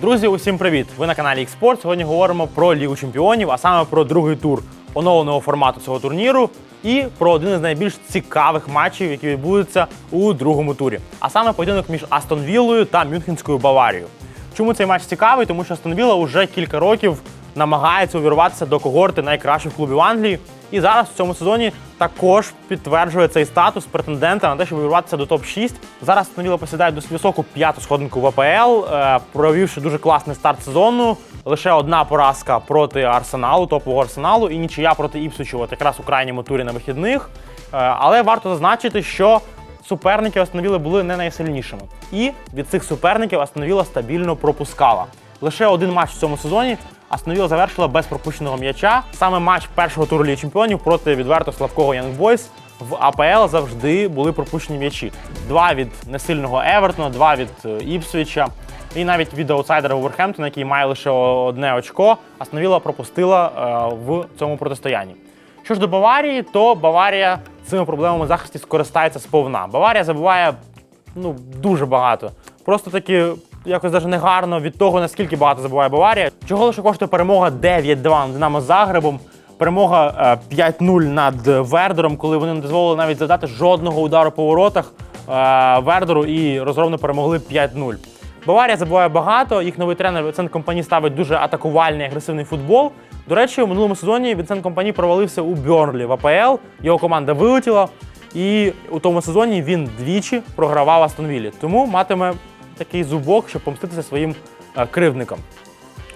Друзі, усім привіт! Ви на каналі Xport. Сьогодні говоримо про Лігу Чемпіонів, а саме про другий тур оновленого формату цього турніру і про один із найбільш цікавих матчів, які відбудуться у другому турі. А саме поєдинок між Астон Віллою та Мюнхенською Баварією. Чому цей матч цікавий? Тому що Астон Вілла вже кілька років намагається увірватися до когорти найкращих клубів Англії. І зараз в цьому сезоні також підтверджує цей статус претендента на те, щоб увірватися до топ-6. Зараз Астон посідає досить високу п'яту сходинку в АПЛ, е, провівши дуже класний старт сезону. Лише одна поразка проти Арсеналу, топового Арсеналу, і нічия проти Іпсучу, от якраз у крайньому турі на вихідних. Е, Але варто зазначити, що суперники Астон Вілли були не найсильнішими. І від цих суперників Астон Вілла стабільно пропускала. Лише один матч в цьому сезоні Астон Вілла завершила без пропущеного м'яча. Саме матч першого туру Ліги Чемпіонів проти відверто слабкого Boys в АПЛ завжди були пропущені м'ячі. Два від несильного Евертона, два від е, Іпсвіча. І навіть від аутсайдера Вулверхемптона, який має лише одне очко, Астон Вілла пропустила е, в цьому протистоянні. Що ж до Баварії, то Баварія цими проблемами захисті скористається сповна. Баварія забуває ну, дуже багато. Просто таки якось даже негарно від того, наскільки багато забуває Баварія. Чого лише коштує перемога 9-2 над Динамо Загребом, перемога е, 5-0 над Вердером, коли вони не дозволили навіть завдати жодного удару по воротах е, Вердеру і розгромно перемогли 5-0. Баварія забуває багато. Їх новий тренер Вінсент Компані ставить дуже атакувальний агресивний футбол. До речі, у минулому сезоні Вінсент Компані провалився у Бьорнлі в АПЛ. Його команда вилетіла, і у тому сезоні він двічі програвав Астон Віллі. Тому матиме такий зубок, щоб помститися своїм е, кривдникам.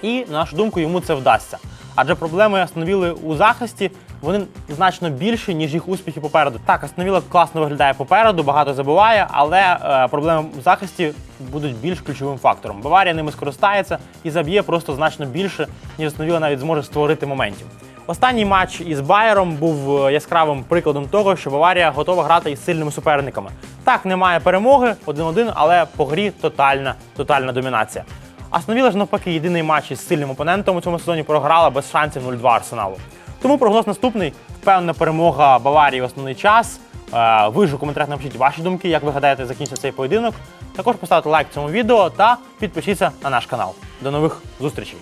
І, на нашу думку, йому це вдасться. Адже проблеми Астон у захисті вони значно більші, ніж їх успіхи попереду. Так, Астон Вілла класно виглядає попереду, багато забуває, але е, проблеми в захисті будуть більш ключовим фактором. Баварія ними скористається і заб'є просто значно більше, ніж Астон Вілла навіть зможе створити моментів. Останній матч із Байером був е, яскравим прикладом того, що Баварія готова грати із сильними суперниками. Так, немає перемоги 1-1, але по грі тотальна, тотальна домінація. Астон Вілла ж навпаки єдиний матч із сильним опонентом у цьому сезоні програла без шансів 0-2 Арсеналу. Тому прогноз наступний. Впевнена перемога Баварії в основний час. Е, Ви ж у коментарях напишіть ваші думки, як ви гадаєте, закінчиться цей поєдинок. Також поставте лайк цьому відео та підпишіться на наш канал. До нових зустрічей!